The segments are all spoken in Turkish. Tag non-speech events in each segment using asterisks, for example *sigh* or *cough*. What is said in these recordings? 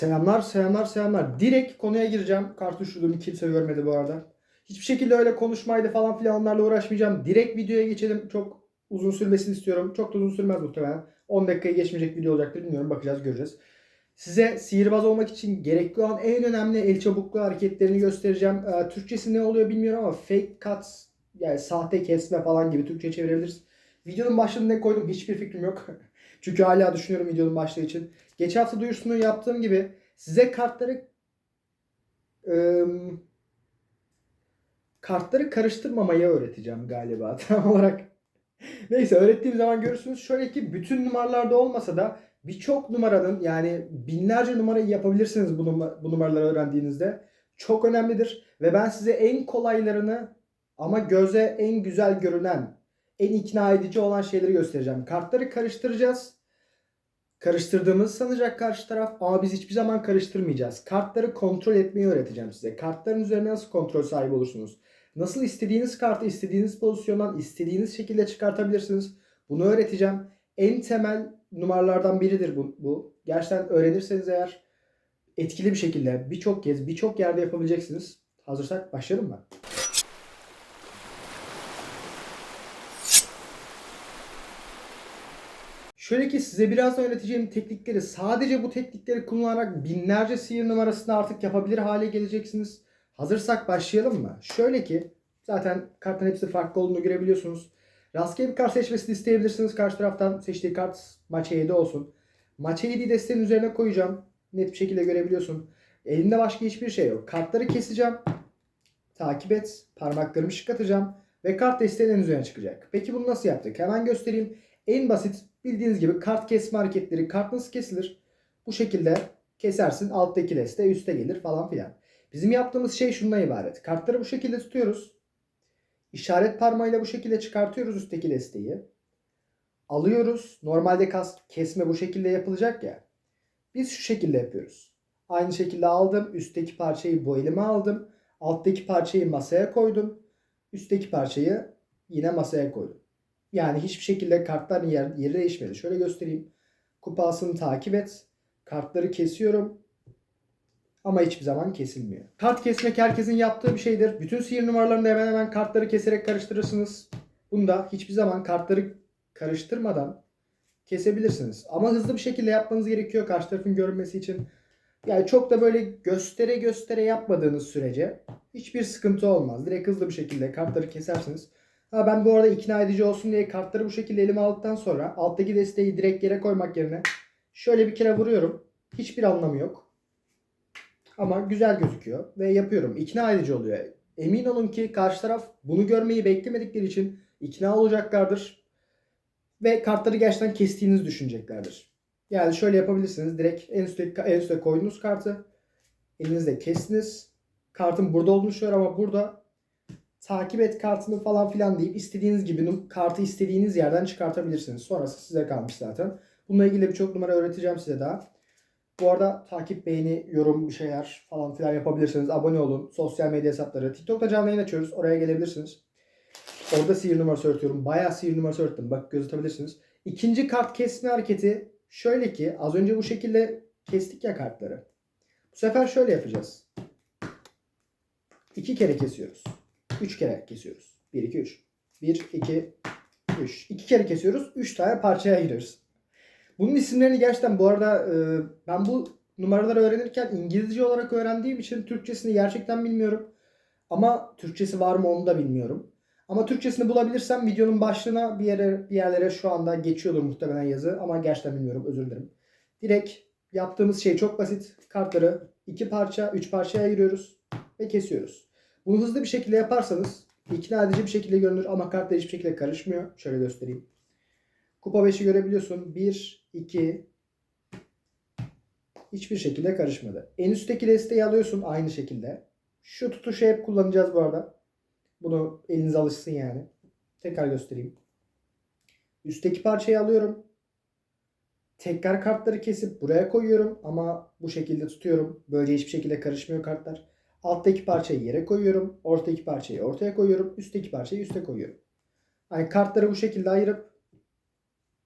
Selamlar, selamlar, selamlar. Direkt konuya gireceğim. Kartuşluluğumu kimse görmedi bu arada. Hiçbir şekilde öyle konuşmaydı falan filan onlarla uğraşmayacağım. Direkt videoya geçelim. Çok uzun sürmesini istiyorum. Çok da uzun sürmez muhtemelen. 10 dakikayı geçmeyecek video olacaktır. Bilmiyorum bakacağız göreceğiz. Size sihirbaz olmak için gerekli olan en önemli el çabukluğu hareketlerini göstereceğim. Ee, Türkçesi ne oluyor bilmiyorum ama fake cuts yani sahte kesme falan gibi Türkçe çevirebiliriz. Videonun başlığına ne koydum hiçbir fikrim yok. *laughs* Çünkü hala düşünüyorum videonun başlığı için. Geçen hafta duyurusunu yaptığım gibi size kartları ım, kartları karıştırmamayı öğreteceğim galiba *laughs* tam olarak. Neyse öğrettiğim zaman görürsünüz. Şöyle ki bütün numaralarda olmasa da birçok numaranın yani binlerce numarayı yapabilirsiniz bu, numa- bu numaraları öğrendiğinizde. Çok önemlidir ve ben size en kolaylarını ama göze en güzel görünen, en ikna edici olan şeyleri göstereceğim. Kartları karıştıracağız. Karıştırdığımızı sanacak karşı taraf ama biz hiçbir zaman karıştırmayacağız. Kartları kontrol etmeyi öğreteceğim size. Kartların üzerine nasıl kontrol sahibi olursunuz? Nasıl istediğiniz kartı istediğiniz pozisyondan istediğiniz şekilde çıkartabilirsiniz? Bunu öğreteceğim. En temel numaralardan biridir bu. bu. Gerçekten öğrenirseniz eğer etkili bir şekilde birçok kez birçok yerde yapabileceksiniz. Hazırsak başlayalım mı? Şöyle ki size birazdan öğreteceğim teknikleri sadece bu teknikleri kullanarak binlerce sihir numarasını artık yapabilir hale geleceksiniz. Hazırsak başlayalım mı? Şöyle ki zaten kartın hepsi farklı olduğunu görebiliyorsunuz. Rastgele bir kart seçmesini isteyebilirsiniz. Karşı taraftan seçtiği kart maça 7 olsun. Maça 7'yi desteğin üzerine koyacağım. Net bir şekilde görebiliyorsun. Elinde başka hiçbir şey yok. Kartları keseceğim. Takip et. Parmaklarımı şıklatacağım. Ve kart desteğin en üzerine çıkacak. Peki bunu nasıl yaptık? Hemen göstereyim. En basit bildiğiniz gibi kart kesme hareketleri. Kart nasıl kesilir? Bu şekilde kesersin. Alttaki deste üste gelir falan filan. Bizim yaptığımız şey şundan ibaret. Kartları bu şekilde tutuyoruz. İşaret parmağıyla bu şekilde çıkartıyoruz üstteki desteği. Alıyoruz. Normalde kas kesme bu şekilde yapılacak ya. Biz şu şekilde yapıyoruz. Aynı şekilde aldım. Üstteki parçayı bu elime aldım. Alttaki parçayı masaya koydum. Üstteki parçayı yine masaya koydum. Yani hiçbir şekilde kartların yer, yeri değişmedi. Şöyle göstereyim. Kupasını takip et. Kartları kesiyorum. Ama hiçbir zaman kesilmiyor. Kart kesmek herkesin yaptığı bir şeydir. Bütün sihir numaralarında hemen hemen kartları keserek karıştırırsınız. Bunda hiçbir zaman kartları karıştırmadan kesebilirsiniz. Ama hızlı bir şekilde yapmanız gerekiyor karşı tarafın görmesi için. Yani çok da böyle göstere göstere yapmadığınız sürece hiçbir sıkıntı olmaz. Direkt hızlı bir şekilde kartları kesersiniz. Ha ben bu arada ikna edici olsun diye kartları bu şekilde elime aldıktan sonra alttaki desteği direkt yere koymak yerine şöyle bir kere vuruyorum. Hiçbir anlamı yok. Ama güzel gözüküyor ve yapıyorum. İkna edici oluyor. Emin olun ki karşı taraf bunu görmeyi beklemedikleri için ikna olacaklardır. Ve kartları gerçekten kestiğinizi düşüneceklerdir. Yani şöyle yapabilirsiniz. Direkt en üstte, en üstte koydunuz kartı. Elinizle kestiniz. Kartın burada olduğunu söylüyor ama burada takip et kartını falan filan deyip istediğiniz gibi kartı istediğiniz yerden çıkartabilirsiniz. Sonrası size kalmış zaten. Bununla ilgili birçok numara öğreteceğim size daha. Bu arada takip, beğeni, yorum bir şeyler falan filan yapabilirsiniz. Abone olun. Sosyal medya hesapları. TikTok'ta canlı yayın açıyoruz. Oraya gelebilirsiniz. Orada sihir numarası öğretiyorum. Bayağı sihir numarası öğrettim. Bak gözetebilirsiniz. İkinci kart kesme hareketi şöyle ki az önce bu şekilde kestik ya kartları. Bu sefer şöyle yapacağız. İki kere kesiyoruz. Üç kere kesiyoruz. Bir, iki, üç. Bir, iki, üç. İki kere kesiyoruz. Üç tane parçaya ayırıyoruz. Bunun isimlerini gerçekten bu arada e, ben bu numaraları öğrenirken İngilizce olarak öğrendiğim için Türkçesini gerçekten bilmiyorum. Ama Türkçesi var mı onu da bilmiyorum. Ama Türkçesini bulabilirsem videonun başlığına bir yere bir yerlere şu anda geçiyordur muhtemelen yazı ama gerçekten bilmiyorum özür dilerim. Direkt yaptığımız şey çok basit. Kartları iki parça, üç parçaya ayırıyoruz ve kesiyoruz. Bunu hızlı bir şekilde yaparsanız ikna edici bir şekilde görünür ama kartlar hiçbir şekilde karışmıyor. Şöyle göstereyim. Kupa 5'i görebiliyorsun. 1, 2 hiçbir şekilde karışmadı. En üstteki desteği alıyorsun aynı şekilde. Şu tutuşu hep kullanacağız bu arada. Bunu elinize alışsın yani. Tekrar göstereyim. Üstteki parçayı alıyorum. Tekrar kartları kesip buraya koyuyorum ama bu şekilde tutuyorum. Böylece hiçbir şekilde karışmıyor kartlar. Alttaki parçayı yere koyuyorum. Ortadaki parçayı ortaya koyuyorum. Üstteki parçayı üste koyuyorum. Yani kartları bu şekilde ayırıp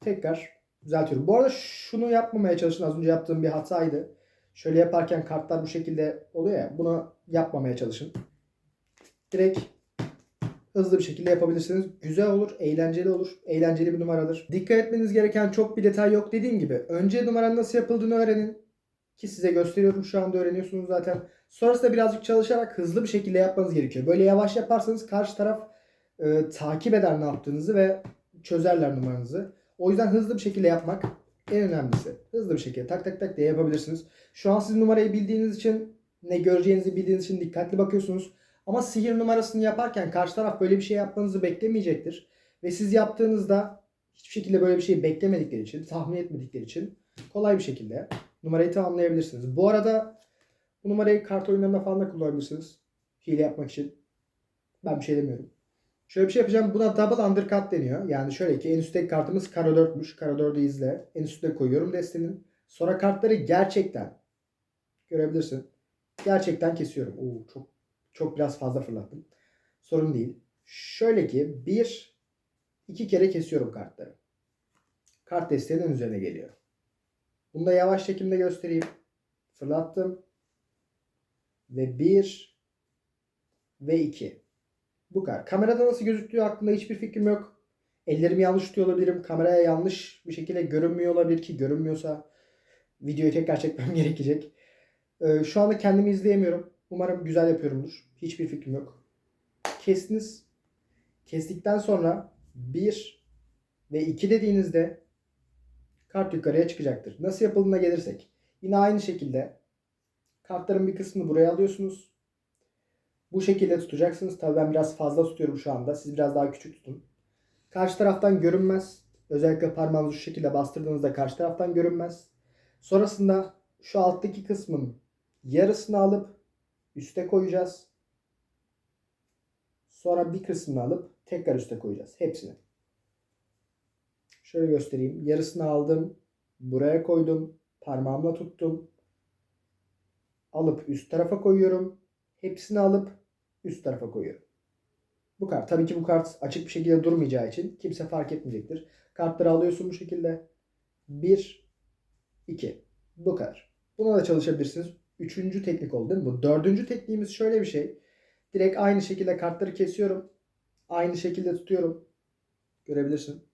tekrar düzeltiyorum. Bu arada şunu yapmamaya çalışın. Az önce yaptığım bir hataydı. Şöyle yaparken kartlar bu şekilde oluyor ya. Bunu yapmamaya çalışın. Direkt hızlı bir şekilde yapabilirsiniz. Güzel olur, eğlenceli olur. Eğlenceli bir numaradır. Dikkat etmeniz gereken çok bir detay yok dediğim gibi. Önce numaranın nasıl yapıldığını öğrenin. Ki size gösteriyorum şu anda öğreniyorsunuz zaten. Sonrasında birazcık çalışarak hızlı bir şekilde yapmanız gerekiyor. Böyle yavaş yaparsanız karşı taraf e, takip eder ne yaptığınızı ve çözerler numaranızı. O yüzden hızlı bir şekilde yapmak en önemlisi. Hızlı bir şekilde tak tak tak diye yapabilirsiniz. Şu an siz numarayı bildiğiniz için ne göreceğinizi bildiğiniz için dikkatli bakıyorsunuz. Ama sihir numarasını yaparken karşı taraf böyle bir şey yapmanızı beklemeyecektir. Ve siz yaptığınızda hiçbir şekilde böyle bir şeyi beklemedikleri için, tahmin etmedikleri için kolay bir şekilde numarayı tamamlayabilirsiniz. Bu arada bu numarayı kart oyunlarında falan da kullanabilirsiniz. Hile yapmak için. Ben bir şey demiyorum. Şöyle bir şey yapacağım. Buna double undercut deniyor. Yani şöyle ki en üstteki kartımız karo 4'müş. Karo 4'ü izle. En üstüne koyuyorum destenin. Sonra kartları gerçekten görebilirsin. Gerçekten kesiyorum. Oo, çok çok biraz fazla fırlattım. Sorun değil. Şöyle ki bir iki kere kesiyorum kartları. Kart desteğinin üzerine geliyor. Bunu da yavaş çekimde göstereyim. Fırlattım. Ve bir ve iki. Bu kadar. Kamerada nasıl gözüktüğü hakkında hiçbir fikrim yok. Ellerimi yanlış tutuyor olabilirim. Kameraya yanlış bir şekilde görünmüyor olabilir ki görünmüyorsa videoyu tekrar çekmem *laughs* gerekecek. Ee, şu anda kendimi izleyemiyorum. Umarım güzel yapıyorumdur. Hiçbir fikrim yok. Kestiniz. Kestikten sonra 1 ve 2 dediğinizde kart yukarıya çıkacaktır. Nasıl yapıldığına gelirsek. Yine aynı şekilde kartların bir kısmını buraya alıyorsunuz. Bu şekilde tutacaksınız. Tabii ben biraz fazla tutuyorum şu anda. Siz biraz daha küçük tutun. Karşı taraftan görünmez. Özellikle parmağınızı şu şekilde bastırdığınızda karşı taraftan görünmez. Sonrasında şu alttaki kısmın yarısını alıp üste koyacağız. Sonra bir kısmını alıp tekrar üste koyacağız. Hepsini. Şöyle göstereyim. Yarısını aldım. Buraya koydum. Parmağımla tuttum. Alıp üst tarafa koyuyorum. Hepsini alıp üst tarafa koyuyorum. Bu kart. Tabii ki bu kart açık bir şekilde durmayacağı için kimse fark etmeyecektir. Kartları alıyorsun bu şekilde. 1, 2. Bu kadar. Buna da çalışabilirsiniz. Üçüncü teknik oldu değil mi? Bu dördüncü tekniğimiz şöyle bir şey. Direkt aynı şekilde kartları kesiyorum. Aynı şekilde tutuyorum. Görebilirsin.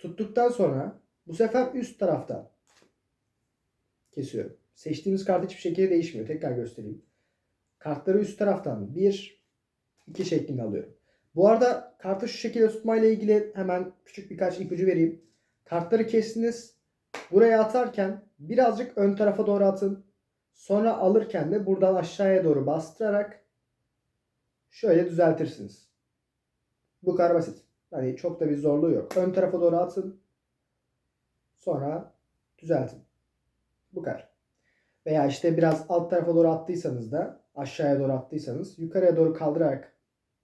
Tuttuktan sonra bu sefer üst taraftan kesiyorum. Seçtiğimiz kart hiçbir şekilde değişmiyor. Tekrar göstereyim. Kartları üst taraftan 1, 2 şeklinde alıyorum. Bu arada kartı şu şekilde tutmayla ilgili hemen küçük birkaç ipucu vereyim. Kartları kestiniz. Buraya atarken birazcık ön tarafa doğru atın. Sonra alırken de buradan aşağıya doğru bastırarak şöyle düzeltirsiniz. Bu kadar basit. Hani çok da bir zorluğu yok. Ön tarafa doğru atın. Sonra düzeltin. Bu kadar. Veya işte biraz alt tarafa doğru attıysanız da aşağıya doğru attıysanız yukarıya doğru kaldırarak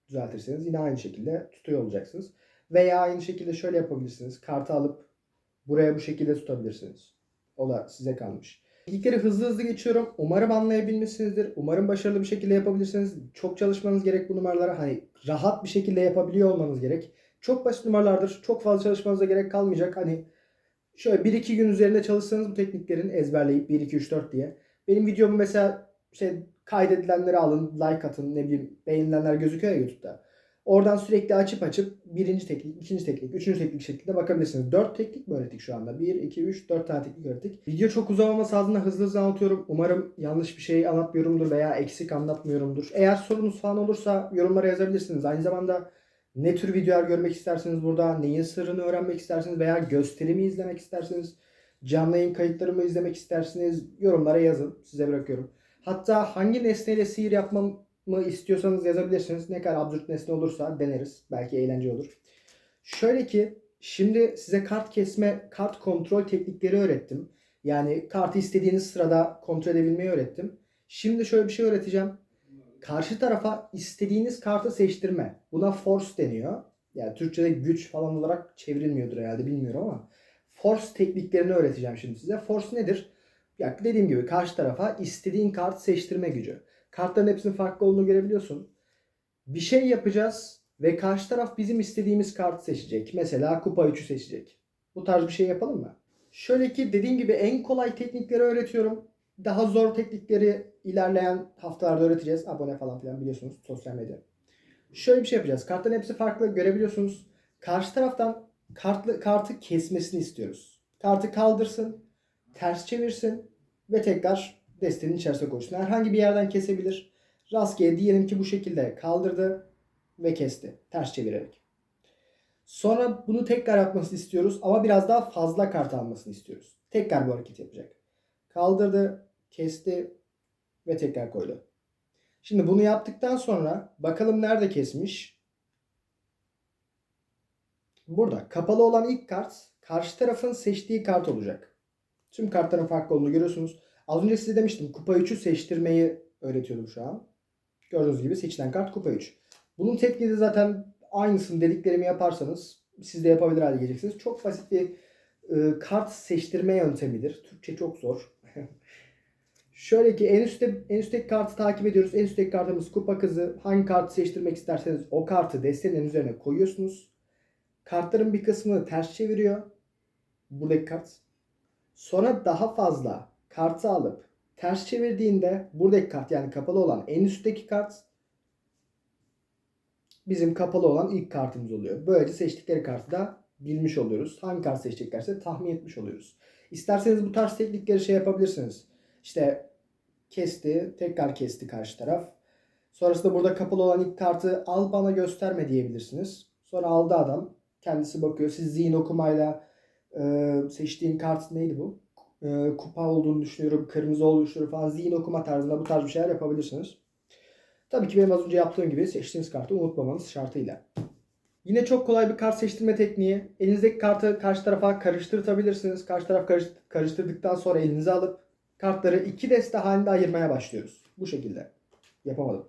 düzeltirseniz yine aynı şekilde tutuyor olacaksınız. Veya aynı şekilde şöyle yapabilirsiniz. Kartı alıp buraya bu şekilde tutabilirsiniz. O da size kalmış. İlkleri hızlı hızlı geçiyorum. Umarım anlayabilmişsinizdir. Umarım başarılı bir şekilde yapabilirsiniz. Çok çalışmanız gerek bu numaralara. Hani rahat bir şekilde yapabiliyor olmanız gerek. Çok basit numaralardır. Çok fazla çalışmanıza gerek kalmayacak. Hani şöyle 1-2 gün üzerinde çalışsanız bu tekniklerin ezberleyip 1-2-3-4 diye. Benim videomu mesela şey kaydedilenleri alın, like atın, ne bileyim beğenilenler gözüküyor ya YouTube'da. Oradan sürekli açıp açıp birinci teknik, ikinci teknik, üçüncü teknik şeklinde bakabilirsiniz. Dört teknik mi öğrettik şu anda? Bir, iki, üç, dört tane teknik öğrettik. Video çok uzamaması adına hızlı hızlı anlatıyorum. Umarım yanlış bir şey anlatmıyorumdur veya eksik anlatmıyorumdur. Eğer sorunuz falan olursa yorumlara yazabilirsiniz. Aynı zamanda ne tür videolar görmek isterseniz burada, neyin sırrını öğrenmek isterseniz veya gösterimi izlemek isterseniz, canlı yayın kayıtlarımı izlemek isterseniz yorumlara yazın. Size bırakıyorum. Hatta hangi nesneyle sihir yapmamı istiyorsanız yazabilirsiniz. Ne kadar absürt nesne olursa deneriz. Belki eğlence olur. Şöyle ki şimdi size kart kesme, kart kontrol teknikleri öğrettim. Yani kartı istediğiniz sırada kontrol edebilmeyi öğrettim. Şimdi şöyle bir şey öğreteceğim. Karşı tarafa istediğiniz kartı seçtirme. Buna force deniyor. Yani Türkçe'de güç falan olarak çevrilmiyordur herhalde bilmiyorum ama force tekniklerini öğreteceğim şimdi size. Force nedir? Ya dediğim gibi karşı tarafa istediğin kart seçtirme gücü. Kartların hepsinin farklı olduğunu görebiliyorsun. Bir şey yapacağız ve karşı taraf bizim istediğimiz kartı seçecek. Mesela kupa 3'ü seçecek. Bu tarz bir şey yapalım mı? Şöyle ki dediğim gibi en kolay teknikleri öğretiyorum. Daha zor teknikleri ilerleyen haftalarda öğreteceğiz. Abone falan filan biliyorsunuz sosyal medya. Şöyle bir şey yapacağız. Kartların hepsi farklı görebiliyorsunuz. Karşı taraftan kartlı, kartı kesmesini istiyoruz. Kartı kaldırsın, ters çevirsin ve tekrar destenin içerisine koysun. Herhangi bir yerden kesebilir. Rastgele diyelim ki bu şekilde kaldırdı ve kesti. Ters çevirerek. Sonra bunu tekrar yapmasını istiyoruz ama biraz daha fazla kart almasını istiyoruz. Tekrar bu hareket yapacak. Kaldırdı, kesti ve tekrar koydu. Şimdi bunu yaptıktan sonra bakalım nerede kesmiş? Burada. Kapalı olan ilk kart karşı tarafın seçtiği kart olacak. Tüm kartların farklı olduğunu görüyorsunuz. Az önce size demiştim kupa 3'ü seçtirmeyi öğretiyorum şu an. Gördüğünüz gibi seçilen kart kupa 3. Bunun tekniği de zaten aynısını dediklerimi yaparsanız siz de yapabilir hale geleceksiniz. Çok basit bir e, kart seçtirme yöntemidir. Türkçe çok zor. *laughs* Şöyle ki en üstte en üstteki kartı takip ediyoruz. En üstteki kartımız kupa kızı. Hangi kartı seçtirmek isterseniz o kartı destenin üzerine koyuyorsunuz. Kartların bir kısmını ters çeviriyor. Buradaki kart. Sonra daha fazla kartı alıp ters çevirdiğinde buradaki kart yani kapalı olan en üstteki kart bizim kapalı olan ilk kartımız oluyor. Böylece seçtikleri kartı da bilmiş oluyoruz. Hangi kart seçeceklerse tahmin etmiş oluyoruz. İsterseniz bu tarz teknikleri şey yapabilirsiniz. İşte kesti, tekrar kesti karşı taraf. Sonrasında burada kapalı olan ilk kartı al bana gösterme diyebilirsiniz. Sonra aldı adam. Kendisi bakıyor. Siz zihin okumayla e, seçtiğin kart neydi bu? E, kupa olduğunu düşünüyorum. Kırmızı olduğunu düşünüyorum falan. Zihin okuma tarzında bu tarz bir şeyler yapabilirsiniz. Tabii ki benim az önce yaptığım gibi seçtiğiniz kartı unutmamanız şartıyla. Yine çok kolay bir kart seçtirme tekniği. Elinizdeki kartı karşı tarafa karıştırtabilirsiniz. Karşı taraf karış- karıştırdıktan sonra elinize alıp kartları iki deste halinde ayırmaya başlıyoruz. Bu şekilde. Yapamadım.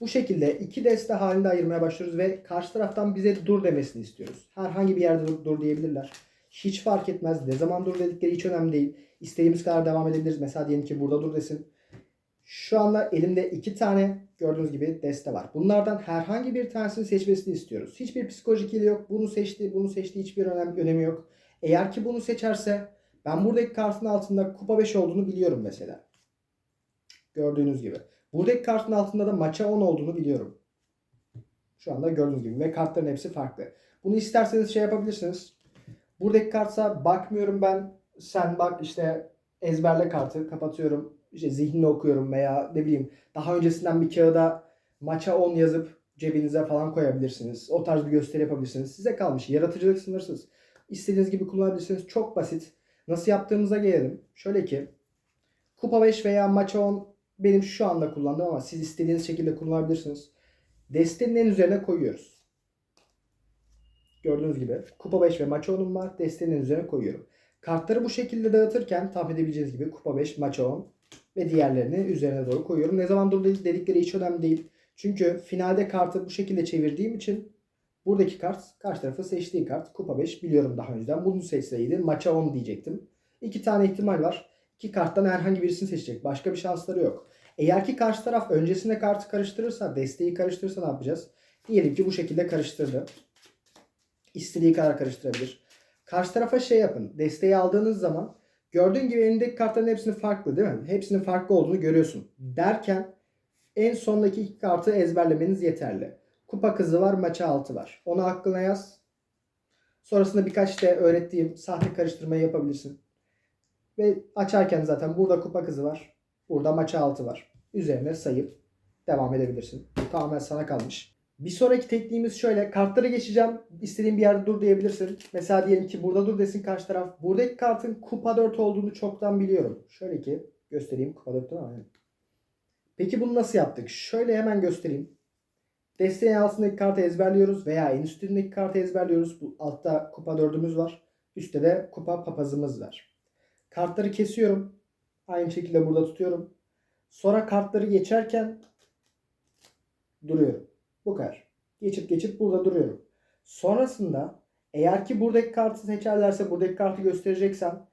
Bu şekilde iki deste halinde ayırmaya başlıyoruz ve karşı taraftan bize dur demesini istiyoruz. Herhangi bir yerde dur, dur diyebilirler. Hiç fark etmez. Ne zaman dur dedikleri hiç önemli değil. İstediğimiz kadar devam edebiliriz. Mesela diyelim ki burada dur desin. Şu anda elimde iki tane gördüğünüz gibi deste var. Bunlardan herhangi bir tanesini seçmesini istiyoruz. Hiçbir psikolojik ili yok. Bunu seçti, bunu seçti hiçbir önem, önemi yok. Eğer ki bunu seçerse ben buradaki kartın altında kupa 5 olduğunu biliyorum mesela. Gördüğünüz gibi. Buradaki kartın altında da maça 10 olduğunu biliyorum. Şu anda gördüğünüz gibi ve kartların hepsi farklı. Bunu isterseniz şey yapabilirsiniz. Buradaki kartsa bakmıyorum ben. Sen bak işte ezberle kartı kapatıyorum. İşte zihnini okuyorum veya ne bileyim daha öncesinden bir kağıda maça 10 yazıp cebinize falan koyabilirsiniz. O tarz bir gösteri yapabilirsiniz. Size kalmış. Yaratıcılık sınırsız. İstediğiniz gibi kullanabilirsiniz. Çok basit. Nasıl yaptığımıza gelelim. Şöyle ki Kupa 5 veya maça 10 benim şu anda kullandığım ama siz istediğiniz şekilde kullanabilirsiniz. Destenin en üzerine koyuyoruz. Gördüğünüz gibi kupa 5 ve maça 10'um var. Destenin en üzerine koyuyorum. Kartları bu şekilde dağıtırken tahmin edebileceğiniz gibi kupa 5, maça 10 ve diğerlerini üzerine doğru koyuyorum. Ne zaman dur dedikleri hiç önemli değil. Çünkü finalde kartı bu şekilde çevirdiğim için buradaki kart karşı tarafı seçtiği kart kupa 5 biliyorum daha önceden. Bunu seçseydi maça 10 diyecektim. İki tane ihtimal var. İki karttan herhangi birisini seçecek. Başka bir şansları yok. Eğer ki karşı taraf öncesinde kartı karıştırırsa, desteği karıştırırsa ne yapacağız? Diyelim ki bu şekilde karıştırdı. İstediği kadar karıştırabilir. Karşı tarafa şey yapın. Desteği aldığınız zaman gördüğün gibi elindeki kartların hepsinin farklı değil mi? Hepsinin farklı olduğunu görüyorsun. Derken en sondaki iki kartı ezberlemeniz yeterli. Kupa kızı var, maça altı var. Onu aklına yaz. Sonrasında birkaç de öğrettiğim sahne karıştırmayı yapabilirsin. Ve açarken zaten burada kupa kızı var. Burada maça altı var. Üzerine sayıp devam edebilirsin. Tamamen sana kalmış. Bir sonraki tekniğimiz şöyle. Kartları geçeceğim. İstediğin bir yerde dur diyebilirsin. Mesela diyelim ki burada dur desin karşı taraf. Buradaki kartın kupa 4 olduğunu çoktan biliyorum. Şöyle ki göstereyim. Kupa 4 değil. Peki bunu nasıl yaptık? Şöyle hemen göstereyim. Desteğin altındaki kartı ezberliyoruz veya en üstündeki kartı ezberliyoruz. Bu altta kupa 4'ümüz var. Üstte de kupa papazımız var. Kartları kesiyorum. Aynı şekilde burada tutuyorum. Sonra kartları geçerken duruyorum. Bu kadar. Geçip geçip burada duruyorum. Sonrasında eğer ki buradaki kartı seçerlerse buradaki kartı göstereceksem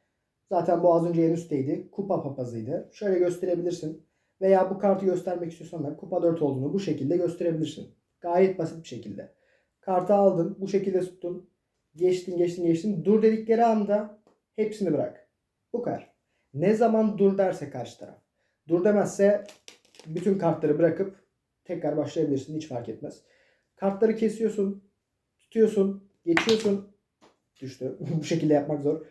zaten bu az önce en üstteydi. Kupa papazıydı. Şöyle gösterebilirsin. Veya bu kartı göstermek istiyorsan da kupa 4 olduğunu bu şekilde gösterebilirsin. Gayet basit bir şekilde. Kartı aldın. Bu şekilde tuttun. Geçtin geçtin geçtin. Dur dedikleri anda hepsini bırak. Bu kadar. Ne zaman dur derse karşı taraf. Dur demezse bütün kartları bırakıp tekrar başlayabilirsin. Hiç fark etmez. Kartları kesiyorsun. Tutuyorsun. Geçiyorsun. Düştü. *laughs* Bu şekilde yapmak zor.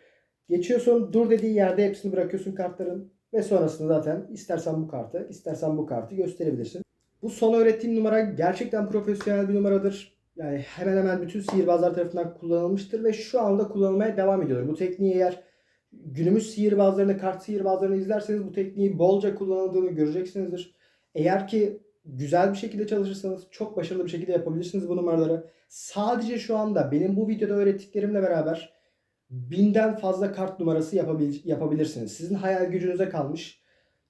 Geçiyorsun. Dur dediği yerde hepsini bırakıyorsun kartların. Ve sonrasında zaten istersen bu kartı, istersen bu kartı gösterebilirsin. Bu son öğrettiğim numara gerçekten profesyonel bir numaradır. Yani hemen hemen bütün sihirbazlar tarafından kullanılmıştır ve şu anda kullanılmaya devam ediyor. Bu tekniği eğer günümüz sihirbazlarını, kart sihirbazlarını izlerseniz bu tekniği bolca kullanıldığını göreceksinizdir. Eğer ki güzel bir şekilde çalışırsanız çok başarılı bir şekilde yapabilirsiniz bu numaraları. Sadece şu anda benim bu videoda öğrettiklerimle beraber binden fazla kart numarası yapabil- yapabilirsiniz. Sizin hayal gücünüze kalmış,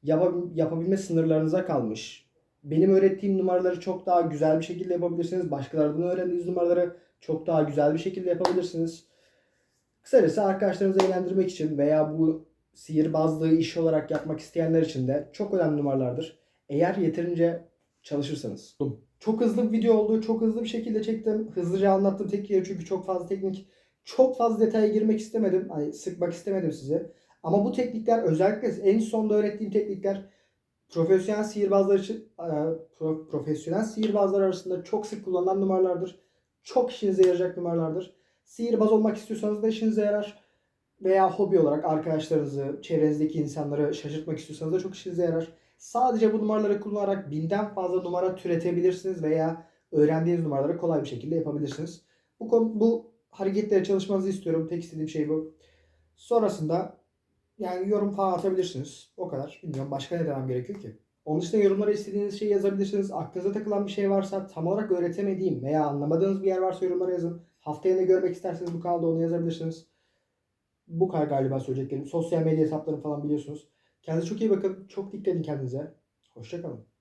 yapa- yapabilme sınırlarınıza kalmış. Benim öğrettiğim numaraları çok daha güzel bir şekilde yapabilirsiniz. Başkalarından öğrendiğiniz numaraları çok daha güzel bir şekilde yapabilirsiniz. Kısacası arkadaşlarınızı eğlendirmek için veya bu sihirbazlığı iş olarak yapmak isteyenler için de çok önemli numaralardır. Eğer yeterince çalışırsanız. Çok hızlı bir video oldu. Çok hızlı bir şekilde çektim. Hızlıca anlattım tekniği çünkü çok fazla teknik. Çok fazla detaya girmek istemedim. Hani sıkmak istemedim sizi. Ama bu teknikler özellikle en sonda öğrettiğim teknikler profesyonel sihirbazlar için e, pro- profesyonel sihirbazlar arasında çok sık kullanılan numaralardır. Çok işinize yarayacak numaralardır. Sihirbaz olmak istiyorsanız da işinize yarar. Veya hobi olarak arkadaşlarınızı, çevrenizdeki insanları şaşırtmak istiyorsanız da çok işinize yarar. Sadece bu numaraları kullanarak binden fazla numara türetebilirsiniz veya öğrendiğiniz numaraları kolay bir şekilde yapabilirsiniz. Bu konu, bu hareketlere çalışmanızı istiyorum. Tek istediğim şey bu. Sonrasında yani yorum falan atabilirsiniz. O kadar. Bilmiyorum başka ne demem gerekiyor ki. Onun dışında yorumlara istediğiniz şeyi yazabilirsiniz. Aklınıza takılan bir şey varsa tam olarak öğretemediğim veya anlamadığınız bir yer varsa yorumlara yazın. Haftaya ne görmek isterseniz bu kanalda onu yazabilirsiniz. Bu kadar galiba söyleyeceklerim. Sosyal medya hesaplarım falan biliyorsunuz. Kendinize çok iyi bakın. Çok dikkat edin kendinize. Hoşçakalın.